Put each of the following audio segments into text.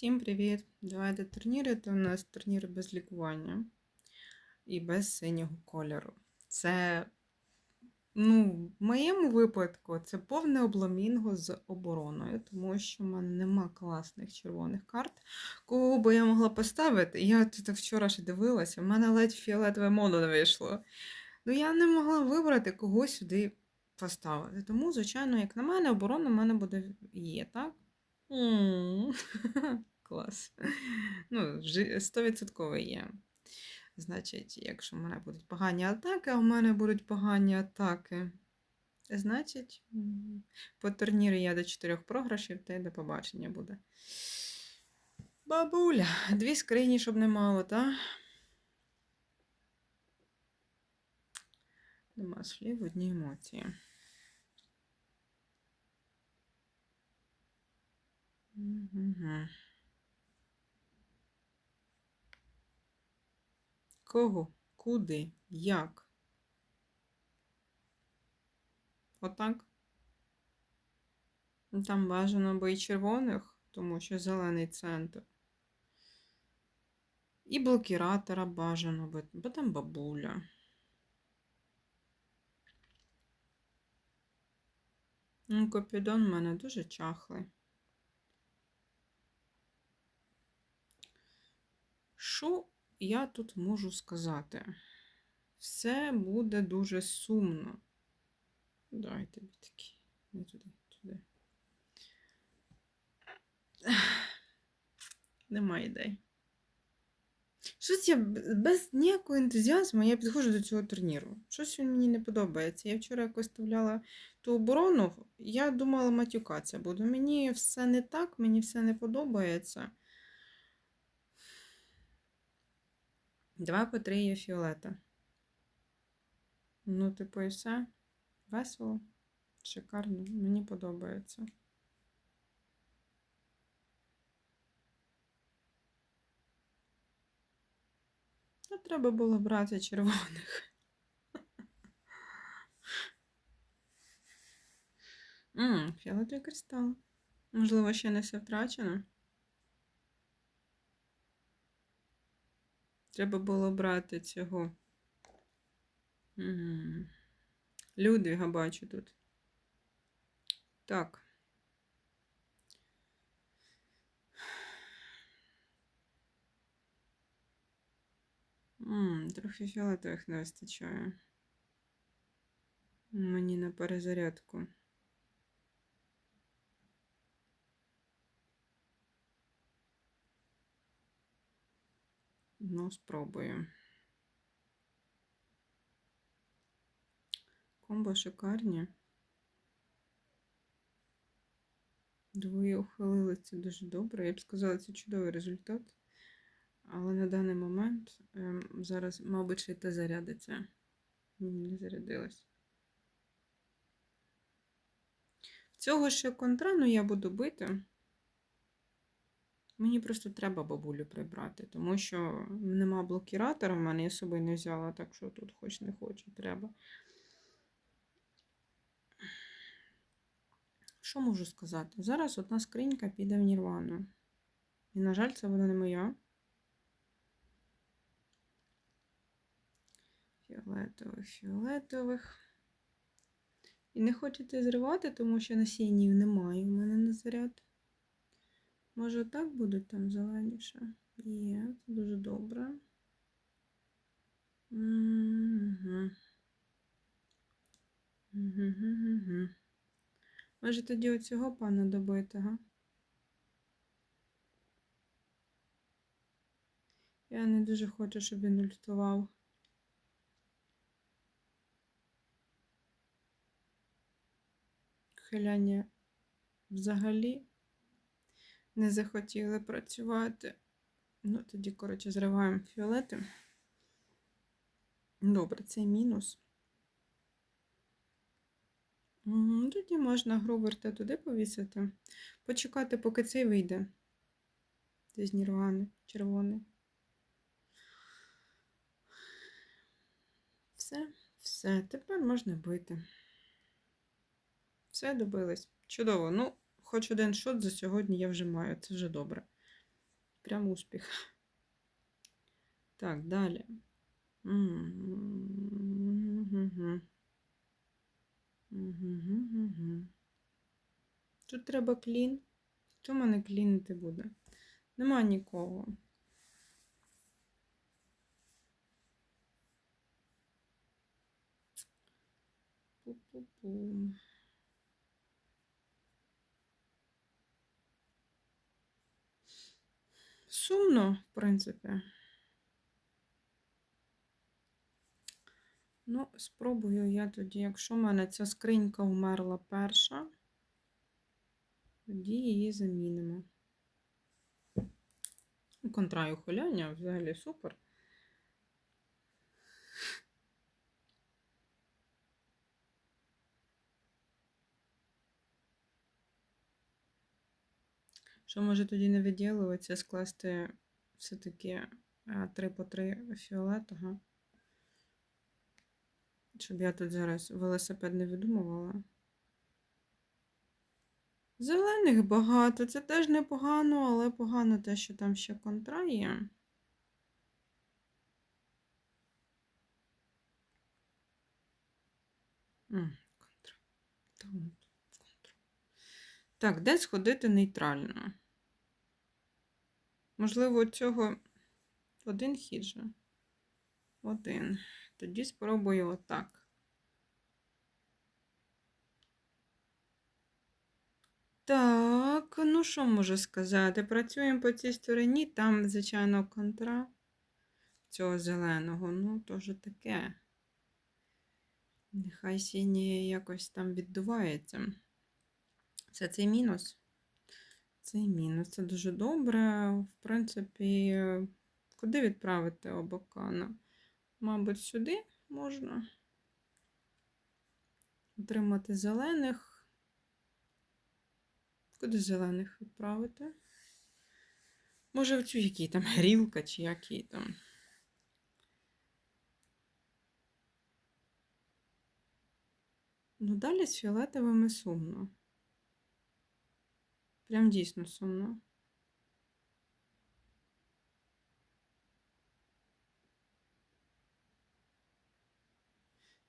Всім привіт! Давайте турніри. Це у нас турнір без лікування і без синього кольору. Це, ну, в моєму випадку, це повне обламінго з обороною, тому що в мене нема класних червоних карт. Кого би я могла поставити? Я тут вчора ще дивилася, в мене ледь фіолетове моно не вийшло. Ну, я не могла вибрати когось сюди поставити. Тому, звичайно, як на мене, оборона в мене буде є, так? Клас. Ну, 100% є. Значить, якщо в мене будуть погані атаки, а в мене будуть погані атаки, значить, по турніру я до 4 програшів, та й до побачення буде. Бабуля, дві скрині, щоб не мало, та? Нема слів, одні емоції. Кого? Куди? Як? Отак? Там бажано би і червоних, тому що зелений центр. І блокіратора бажано би, бо там бабуля. Ну, Копідон в мене дуже чахлий. Що я тут можу сказати? Все буде дуже сумно. Дай тобі такі. Не туди, туди. Нема ідей. Щось я без ніякого ентузіазму я підходжу до цього турніру. Щось він мені не подобається. Я вчора якось вставляла ту оборону, я думала, матюкатися буду. Мені все не так, мені все не подобається. Два по три є фіолета. Ну, типу, і все. Весело. Шикарно. Мені подобається. Ну, треба було брати червоних. Ммм, фіолетовий кристал. Можливо, ще не все втрачено. Треба було брати цього. Людвіга бачу тут. Так. М, Трохи фіолетових не вистачає. Мені на перезарядку. Ну, спробую. Комбо шикарні. Двоє ухвалили це дуже добре. Я б сказала, це чудовий результат. Але на даний момент ем, зараз, мабуть, ще й те зарядиться. Не зарядилось. Цього ще контра, ну я буду бити. Мені просто треба бабулю прибрати, тому що нема блокіратора в мене, я з собою не взяла, так що тут хоч не хочу, треба. Що можу сказати? Зараз одна скринька піде в Нірвану. І, на жаль, це вона не моя. Фіолетових, фіолетових. І не хочете зривати, тому що насіннів немає у мене на заряд. Може, так будуть там зеленіше? Є, це дуже добре. Угу. Угу. Може тоді оцього пана добити? Я не дуже хочу, щоб він ультував. Хиляння взагалі не захотіли працювати. Ну, тоді, коротше, зриваємо фіолети. Добре, це мінус. Тоді можна груверта туди повісити. Почекати, поки цей вийде. З нірвани, червоний. Все, все, тепер можна бити. Все добились. Чудово. Ну, хоч один шот за сьогодні я вже маю, це вже добре. прям успіх. Так, далі. Тут треба клін. Хто мене клінити буде? Нема нікого. Пу-пу-пу. Сумно, в принципі. Ну, спробую я тоді, якщо в мене ця скринька вмерла перша, тоді її замінимо. Контраю хуляння взагалі супер. Що може тоді не виділюватися, скласти все-таки 3 по 3 фіолетового. Щоб я тут зараз велосипед не видумувала. Зелених багато, це теж непогано, але погано те, що там ще контра є. Контра. Так, де сходити нейтрально? Можливо, цього один хід же. Один. Тоді спробую отак. Так, ну що можу сказати? Працюємо по цій стороні, там, звичайно, контра цього зеленого. Ну, вже таке. Нехай синє якось там віддувається. Це цей мінус. Цей мінус. Це дуже добре. В принципі, куди відправити обокана? Мабуть, сюди можна отримати зелених. Куди зелених відправити? Може, в цю який там грілка чи який там. Ну, далі з фіолетовими сумно. Прям дійсно сумно.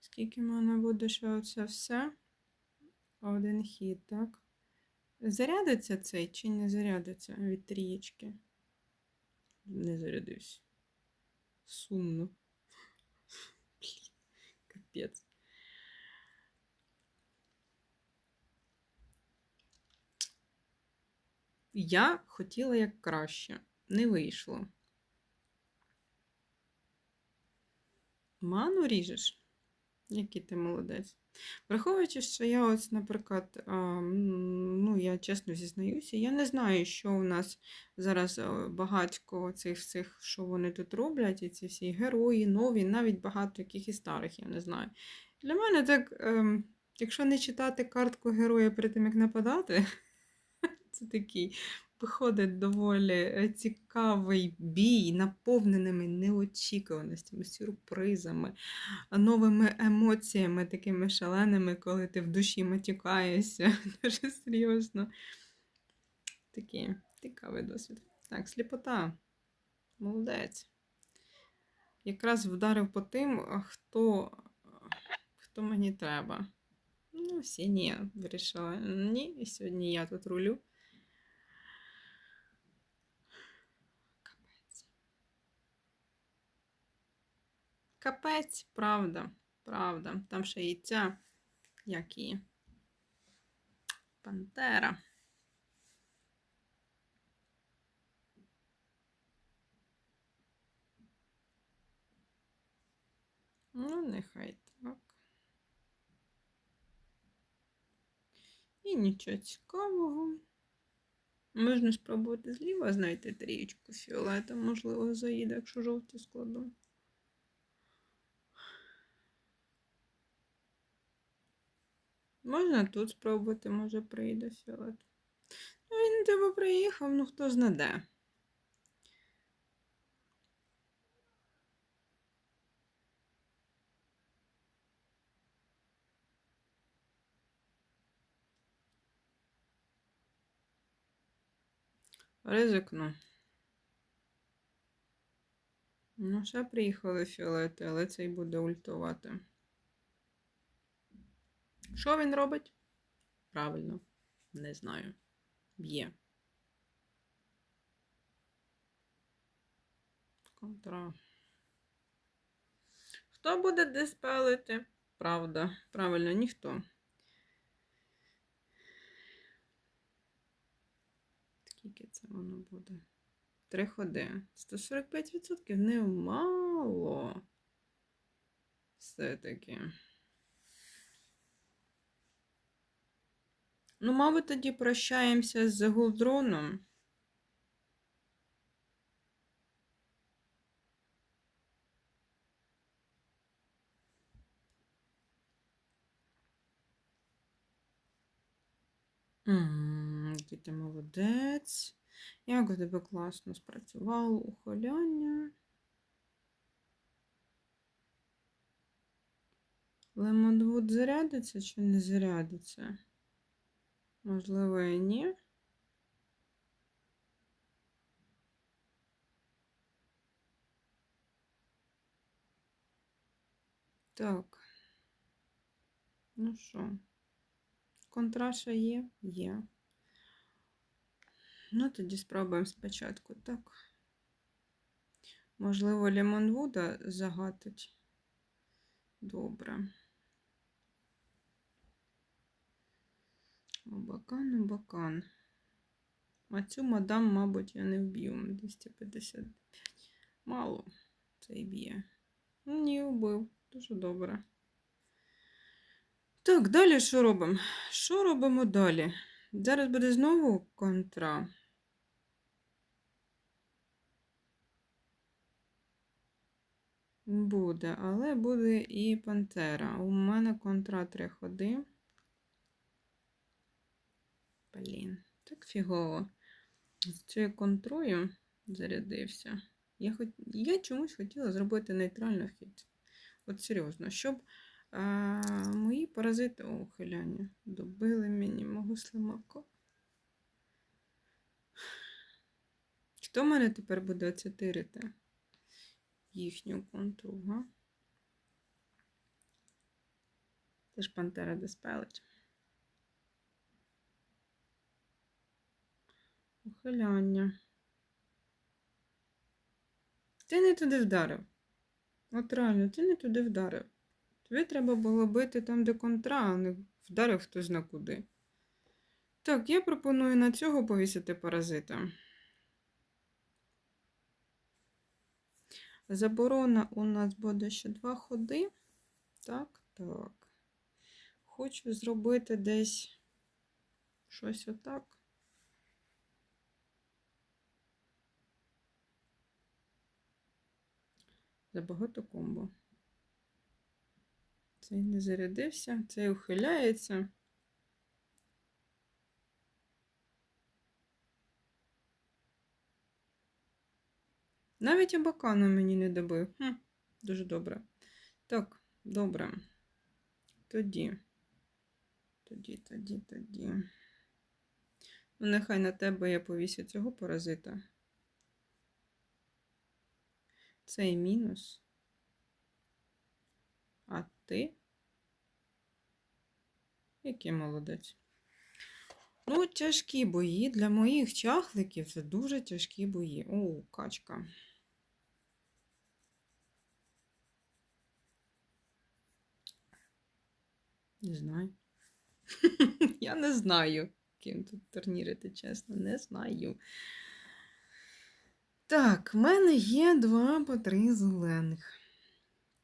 Скільки мене буде ще оце все? Один хід, так? Зарядиться цей чи не зарядиться від трієчки? Не зарядився. Сумно. Капець. Я хотіла як краще. Не вийшло. Ману ріжеш? Який ти молодець. Враховуючи, що я ось, наприклад, ну, я чесно зізнаюся, я не знаю, що у нас зараз багатько цих всіх, що вони тут роблять, і ці всі герої, нові, навіть багато яких і старих, я не знаю. Для мене так, ем, якщо не читати картку героя перед тим, як нападати, це такий виходить доволі е, цікавий бій, наповненими неочікуваностями, сюрпризами, новими емоціями, такими шаленими, коли ти в душі матюкаєшся. Дуже серйозно. Такий цікавий досвід. Так, сліпота. Молодець. Якраз вдарив по тим, хто, хто мені треба. Ну, всі ні, вирішила. Ні, і сьогодні я тут рулю. Капець, правда, правда. Там ще і ця, як і Пантера. Ну, нехай так. І нічого цікавого. Можна спробувати зліва знайти трієчку фіолета, можливо, заїде, якщо жовті складу. Можна тут спробувати, може прийде фіолет. Ну, він тебе приїхав, ну хто знаде. Ризикну. Ну, ще приїхали фіолети, але цей буде ультувати. Що він робить? Правильно, не знаю. Б'є. Контра. Хто буде диспелити? Правда. Правильно, ніхто. Скільки це воно буде? Три ходи. 145% немало. Все-таки. Ну, мабуть, тоді прощаємося з Гулдроном. Який ти молодець. Як тебе класно спрацювало ухиляння. Лемонвуд зарядиться чи не зарядиться? Можливо, і ні. Так. Ну що? Контраша є? Є. Ну, тоді спробуємо спочатку, так. Можливо, Лемонвуда загатить. Добре. Обакан, обакан. А цю мадам, мабуть, я не вб'ю. 255. Мало цей б'є. Ну, Ні, вбив. Дуже добре. Так, далі що робимо? Що робимо далі? Зараз буде знову контра. Буде, але буде і пантера. У мене контра три ходи. Блін, так фігово. З цією контрою зарядився. Я, хоч... Я чомусь хотіла зробити нейтральний хід. От серйозно, щоб а, мої паразити ухиляння добили мені мого слимака. Хто мене тепер буде оцетирити? Їхню контру, га? Це ж пантера диспелить. Ухиляння. Ти не туди вдарив. От реально, ти не туди вдарив. Тобі треба було бити там, де контра, а не вдарив хтось зна куди. Так, я пропоную на цього повісити паразита. Заборона у нас буде ще два ходи. Так, так. Хочу зробити десь щось отак. Забагато комбо. Цей не зарядився, цей ухиляється. Навіть абакану мені не добив. Хм, дуже добре. Так, добре. Тоді. Тоді, тоді, тоді. Ну, нехай на тебе я повісю цього паразита. Цей мінус. А ти? Який молодець. Ну, тяжкі бої. Для моїх чахликів це дуже тяжкі бої. О, качка. Не знаю. Я не знаю, ким тут турнірити, чесно, не знаю. Так, в мене є два по три зелених.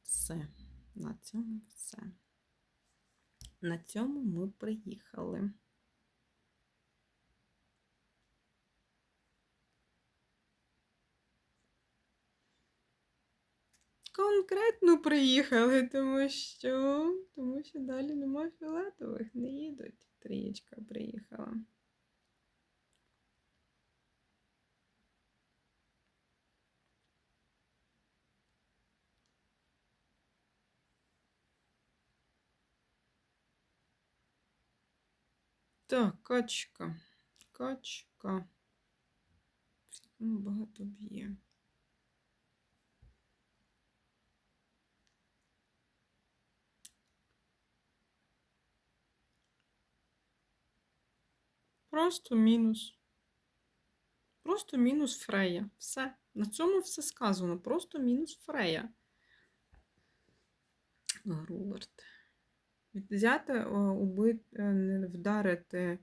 Все. На цьому все. На цьому ми приїхали. Конкретно приїхали, тому що тому що далі нема фіолетових, не їдуть. Трієчка приїхала. Так, качка. Качка. Ну, багато б'є. Просто мінус. Просто мінус фрея. Все. На цьому все сказано. Просто мінус фрея. Груберт. Взяти, убити, е, вдарити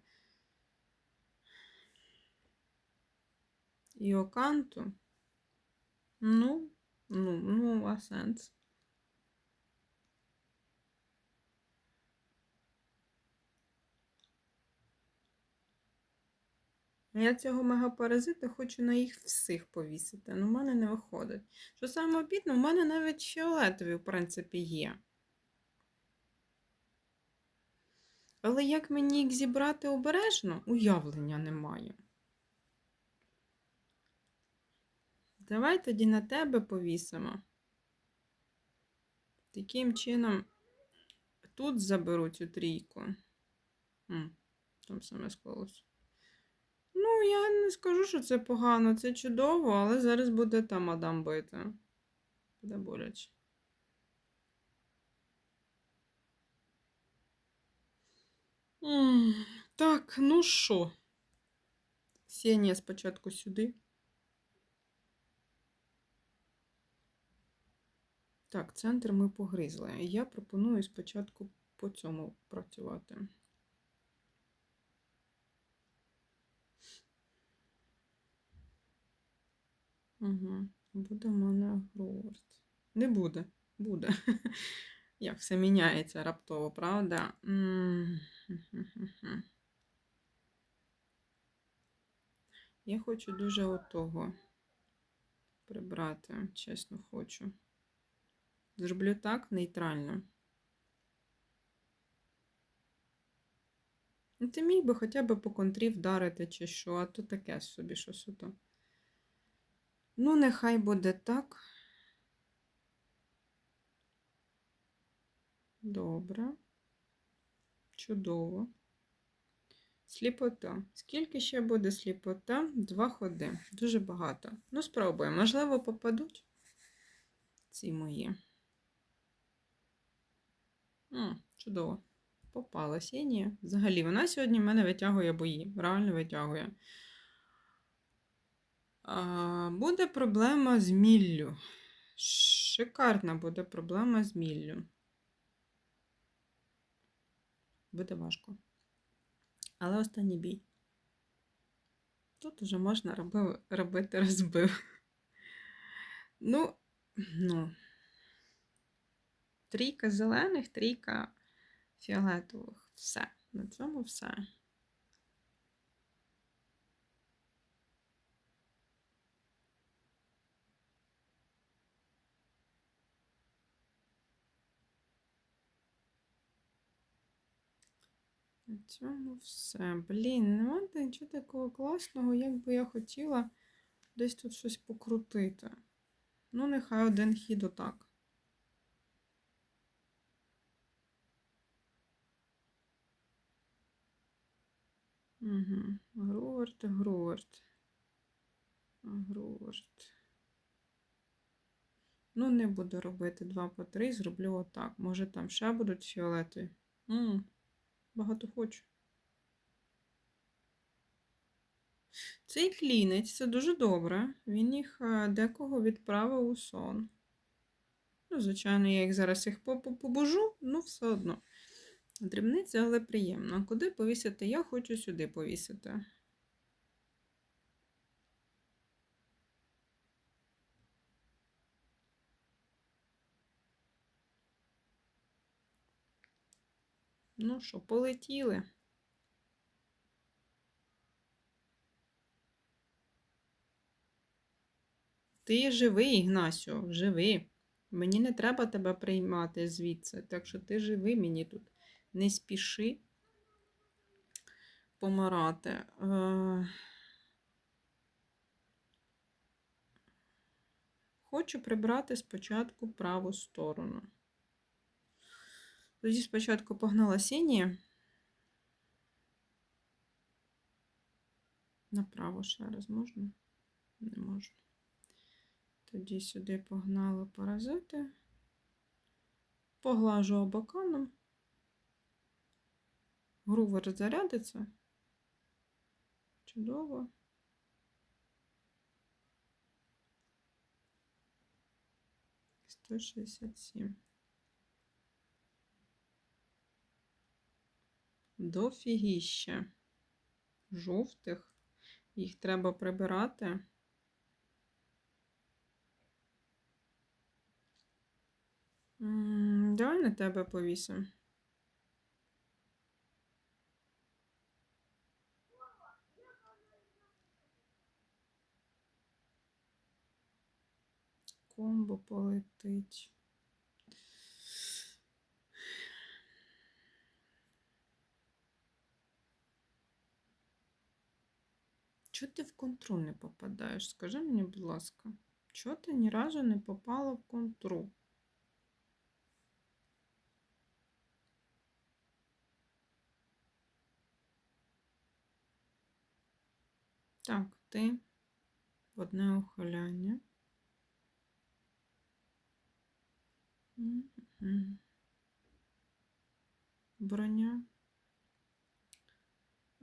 Іоканту. Ну, ну, ну, а сенс. Я цього мегапаразита хочу на їх всіх повісити, але в мене не виходить. Що саме обідно, в мене навіть фіолетові, в принципі, є. Але як мені їх зібрати обережно, уявлення немає. Давай тоді на тебе повісимо. Таким чином, тут заберу цю трійку. Там саме склалося. Ну, я не скажу, що це погано, це чудово, але зараз буде там мадам бити. Буде боляче. Так, ну що? Сенія спочатку сюди. Так, центр ми погризли. Я пропоную спочатку по цьому працювати. Угу. Буде в мене Гроверт. Не буде. Буде. Як все міняється раптово, правда? Я хочу дуже отого прибрати, чесно хочу. Зроблю так нейтрально. Ну, ти міг би хоча б по контрі вдарити чи що, а то таке собі щось ото. Ну, нехай буде так. Добре. Чудово. Сліпота. Скільки ще буде сліпота? Два ходи. Дуже багато. Ну, спробуємо. Можливо, попадуть ці мої. М, чудово. Попалась. І ні. Взагалі, вона сьогодні в мене витягує бої. Реально витягує. А, буде проблема з міллю. Шикарна буде проблема з міллю. Буде важко. Але останній бій. Тут вже можна робив, робити розбив. Ну, ну. Трійка зелених, трійка фіолетових. Все. На цьому все. На цьому все. Блін, немає нічого такого класного, як би я хотіла десь тут щось покрутити. Ну, нехай один хід отак. Угу. Груверт, Груверт. Груверт. Ну, не буду робити 2 по 3, зроблю отак. Може там ще будуть фіолети. М, Багато хочу. Цей клінець це дуже добре. Він їх е, декого відправив у сон. Ну, звичайно, я їх зараз їх по- по- побожу, ну все одно. Дрібниця, але приємно. Куди повісити? Я хочу сюди повісити. Ну що, полетіли. Ти живий, Ігнасіо, живий. Мені не треба тебе приймати звідси, так що ти живий мені тут. Не спіши помирати. Е... Хочу прибрати спочатку праву сторону. Тоді спочатку погнала синє. Направо ще раз можна? Не можна. Тоді сюди погнали паразити. Поглажу обоканом. Грувер зарядиться. Чудово. Сто шістдесят сім. Дофігіще. Жовтих. Їх треба прибирати. Давай на тебе повісимо. Комбо полетить. Чого ти в контру не попадаєш? Скажи мені, будь ласка, чого ти ні разу не попала в контру? Так, ти одне ухиляння. Броня.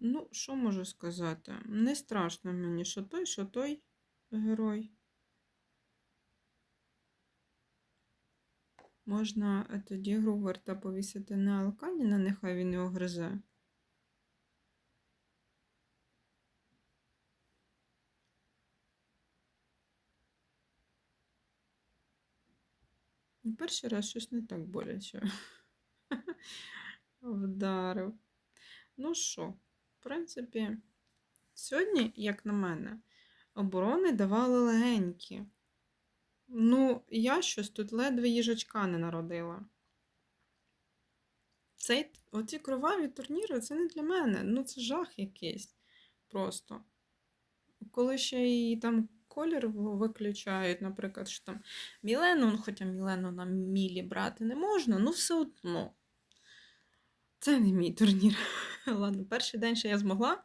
Ну, що можу сказати? Не страшно мені, що той, що той герой. Можна е, тоді Груверта повісити на Алканіна, нехай він його гризе. Перший раз щось не так боляче. Вдарив. Ну що, в принципі, сьогодні, як на мене, оборони давали легенькі. Ну, я щось тут ледве їжачка не народила. Цей, оці кроваві турніри це не для мене. Ну, це жах якийсь. Просто. Коли ще і там колір виключають, наприклад, що там Мілену, ну, хоча Мілену на мілі брати не можна, ну все одно. Це не мій турнір. Ладно, перший день ще я змогла.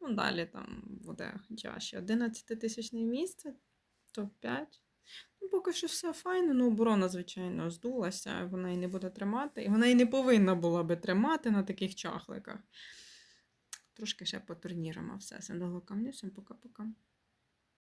Ну, далі там буде хоча ще 11 тисячне місце, топ-5. Ну, поки що все файно, ну оборона, звичайно, здулася, вона і не буде тримати. І вона і не повинна була би тримати на таких чахликах. Трошки ще по турнірам, а все. Всім до всім пока-пока.